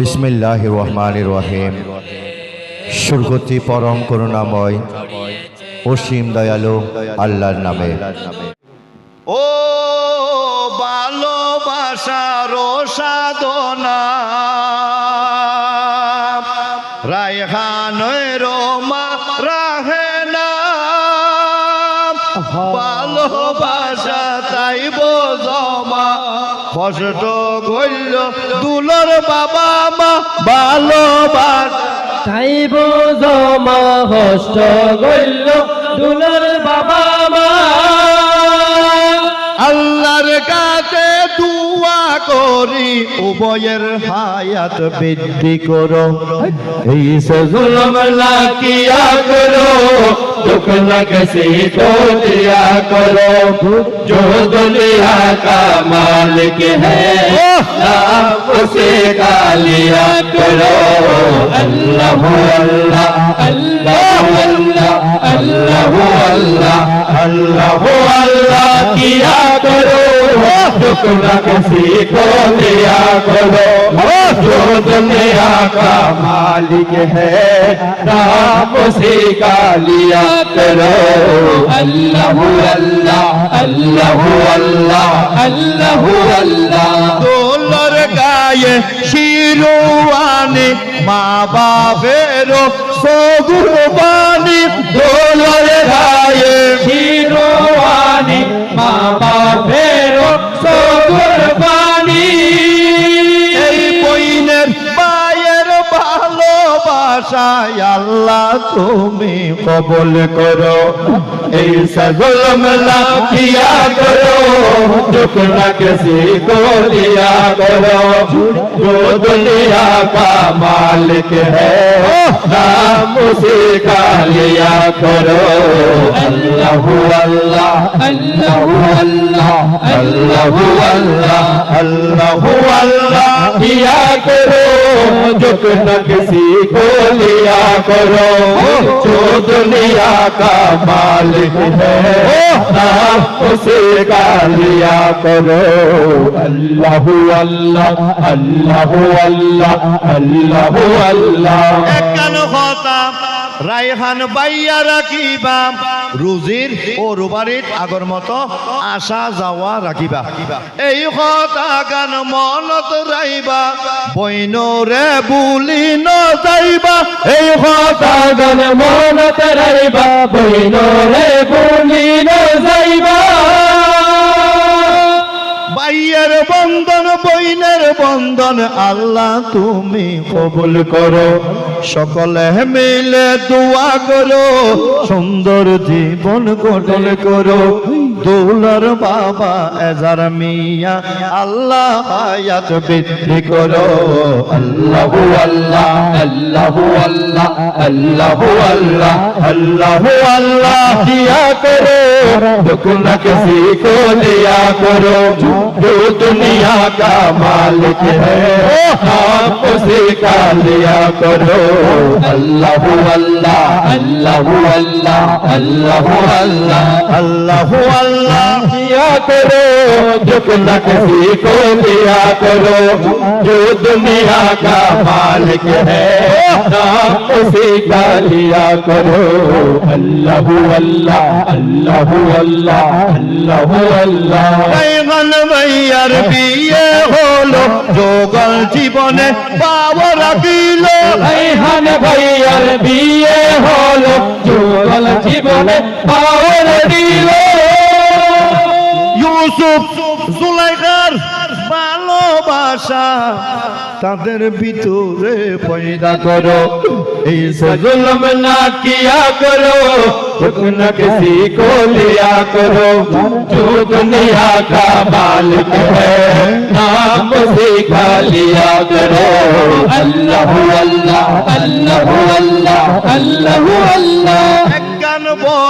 বিসমিল্লাহ রহমান রহিম। সুরগতি পরম করুণাময়, অসীম দয়ালু আল্লাহর নামে। ও ভালোবাসার সাধনা রায়হানের মা রাহে কষ্ট করল দুলর বাবা মা ভালোবাস। চাইব জমা কষ্ট গল্য দুলর বাবা মা। আল্লাহর কাছে করি উভয়ের হায়াত বৃদ্ধি করো এই সজুলম লাকিয়া করো দুঃখ লাগসি তো দিয়া করো जो दुनिया का मालिक है नाम उसे का लिया करो अल्लाह अल्लाह अल्लाह अल्लाह अल्लाह अल्लाह अल्लाह किया करो दुख किसी को लिया करो जो दुनिया का मालिक है नाम उसी का लिया करो अल्लाह अल्लाह अल्लाह अल्लाह अल्लाह अल्लाह দোলর গায়ে শিরোয়ানি মা বাবের সগুরবানি দোলর গায়ে শিরোয়ানি মা বাপের সকুরবানি ভালোবাসায় আল্লাহ তুমি কবল করো এই সজলম লাখিয়া করো दुख न किसी को लिया करो जो दुनिया का मालिक है नाम उसी का लिया करो अल्लाह अल्लाह अल्लाह अल्लाह अल्लाह अल्लाह अल्लाह अल्लाह किया करो झुक न किसी को लिया करो जो दुनिया का मालिक है नाम उसे का लिया करो अल्लाह अल्लाह अल्लाह अल्लाह अल्लाह अल्लाह রায়হান বাইয়া রাখিবা। রুজির ও রুবারিত আগর মতো আসা যাওয়া রাখিবা। এই কথা গান মনত রাইবা। বইনরে বুলি ন যাইবা। এই কথা গান মনত রাইবা। বইন রে বলি ন যাইবা। বাইয়ের বন্ধন, বইনের বন্ধন, আল্লাহ তুমি কবুল করো। সকলে মিলে দোয়া করো সুন্দর জীবন গঠন করো। দৌলার বাবা এজার মিয়া আল্লাহ হায়াত বৃদ্ধি করো। আল্লাহু আল্লাহ আল্লাহু আল্লাহ আল্লাহু আল্লাহ আল্লাহু আল্লাহ। দিয়া করো। दुख किसी को दिया करो जो दुनिया का मालिक है आप उसे का लिया करो अल्लाह अल्लाह अल्लाह अल्लाह अल्लाह अल्लाह अल्लाह अल्लाह करो दुख न किसी को दिया करो जो दुनिया का मालिक है नाम उसी का लिया करो अल्लाह अल्लाह अल्लाह अल्लाह अल्लाह अल्लाह রায়হান ভাইয়ার বিয়ে হলো যোগল জীবনে পাওয়া রাখিল রাইহান ভাইয়ার বিয়ে হলো যুগল জীবনে পাওয়ার দিল ইউসুফ জুলাইকার ভালোবাসা তাদের ভিতরে পয়দা করো এই সজুলম না কিয়া করো حکم کسی کو لیا کرو جو دنیا کا مالک ہے نام سیکھا لیا کرو اللہ اللہ اللہ اللہ اللہ اللہ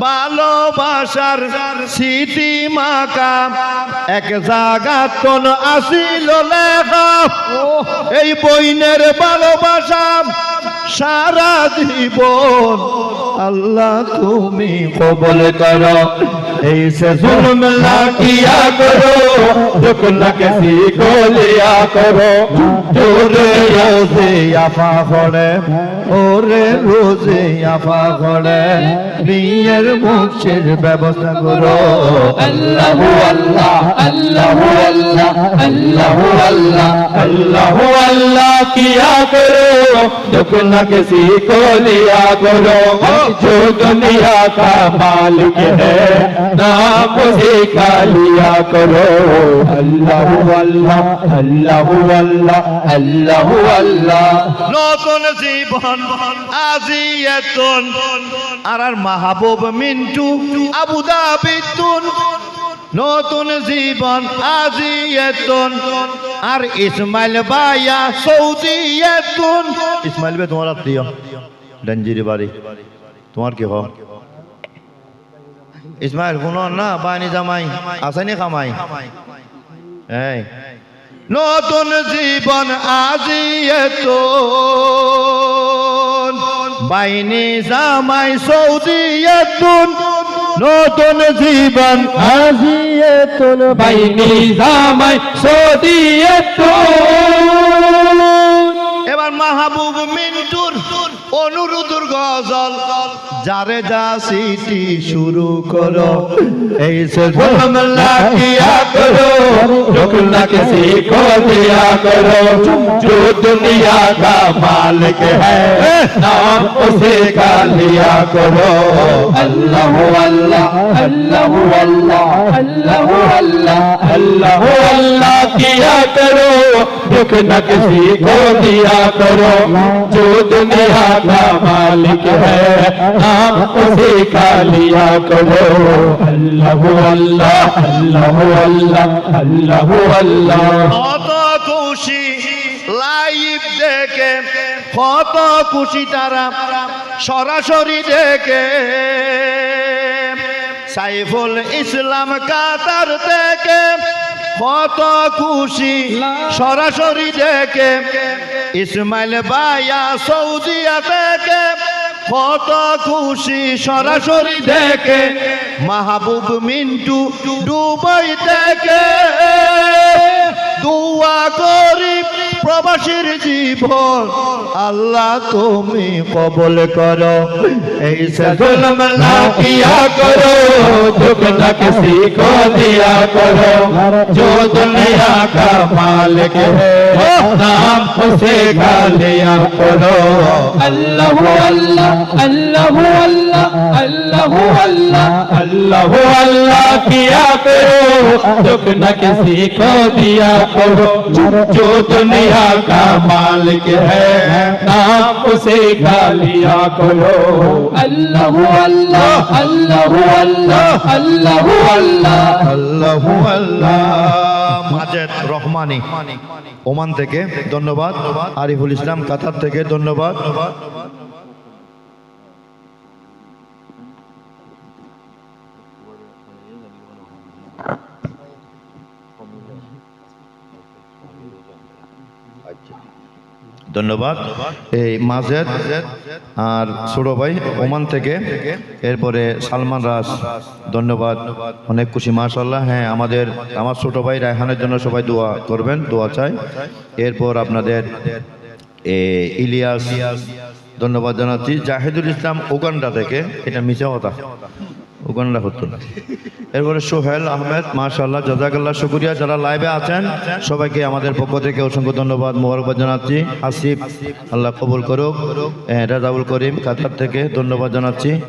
ভালোবাসার স্মৃতি মাকা। এক জাগাতন আসিল লেখা। এই বইনের ভালোবাসা সারা জীবন। আল্লাহ তুমি কবল করো। এই সে জুলম লাগিয়া করো। रुकन किसी को लिया करो ওরে রোজে আফা করে ওরে রোজে আফা করে বিয়ের মুখের ব্যবস্থা করো अल्लाह अल्लाह अल्लाह अल्लाह अल्लाह अल्लाह अल्लाह अल्लाह किया करो रुकन किसी को लिया करो जो दुनिया का मालिक है नाम उसी का लिया करो আল্লাহু আল্লাহ আল্লাহু আল্লাহ আল্লাহু আল্লাহ। নতুন জীবন আজিয়াতুন আর আর মাহবুব মিন্টু, আবু দাবিতুন নতুন জীবন, আজি এতন। আর ইসমাইল বাইয়া সৌদি এতন। ইসমাইল বে তোমার আত্মীয়? ডঞ্জিরি বাড়ি। তোমার কি হওয়া ইসমাইল, শুনো না বানি জামাই, আছে নি কামাই? নতুন জীবন আজি এত। বাইনি জামাই সৌদি এত। নতুন জীবন আজিয়ে তুন বাইনি জামাই সৌদি এত। এবার মাহবুব অনুরোধর গজল যারে যা সিটি শুরু করো এই সে जुल्म ना किया करो रुकना किसी को दिया करो जो दुनिया का मालिक है नाम उसे का लिया करो अल्लाह अल्लाह अल्लाह अल्लाह अल्लाह अल्लाह अल्लाह अल्लाह किया करो रुकना किसी को दिया करो जो दुनिया का मालिक है नाम उसे का लिया करो अल्लाह अल्लाह अल्लाह अल्लाह अल्लाह अल्लाह কত খুশি লাইভ দেখে কত খুশি তারা সরাসরি দেখে সাইফুল ইসলাম কাতার থেকে কত খুশি সরাসরি দেখে। ইসমাইল ভাইয়া সৌদিয়া থেকে। কত খুশি সরাসরি দেখে। মাহবুব মিন্টু দুবাই থেকে। দুয়া করি। প্রবাসীর জীবন আল্লাহ তুমি কবল করো এই সে जुल्म ना किया करो दुख न किसी को दिया करो जो दुनिया का मालिक है नाम उसे का लिया करो अल्लाह अल्लाह अल्लाह अल्लाह अल्लाह अल्लाह अल्लाह अल्लाह किया करो दुख न किसी को दिया करो जो दुनिया का मालिक है नाम उसे का लिया करो अल्लाह अल्लाह अल्लाह अल्लाह अल्लाह अल्लाह আল্লাহু আল্লাহ মাজেদ রহমানি ওমান থেকে ধন্যবাদ আরিফুল ইসলাম কাতার থেকে ধন্যবাদ ধন্যবাদ। এই মাজেদ আর ছোট ভাই ওমান থেকে, এরপরে সালমান রাজ, ধন্যবাদ। অনেক খুশি মাশাল্লাহ হ্যাঁ আমাদের, আমার ছোট ভাই রায়হানের জন্য সবাই দোয়া করবেন, দোয়া চাই। এরপর আপনাদের ইলিয়াস, ধন্যবাদ জানাচ্ছি। জাহিদুল ইসলাম উগান্ডা থেকে, এটা মিশা কথা। উগান্ডা হতো। না এরপরে সোহেল আহমেদ মাশাল্লাহ জাজাকাল্লাহ, শুকুরিয়া। যারা লাইভে আছেন, সবাইকে আমাদের পক্ষ থেকে অসংখ্য ধন্যবাদ, মোবারকবাদ জানাচ্ছি। আসিফ, আল্লাহ কবুল করুক। রাজাবুল করিম, কাতার থেকে ধন্যবাদ জানাচ্ছি।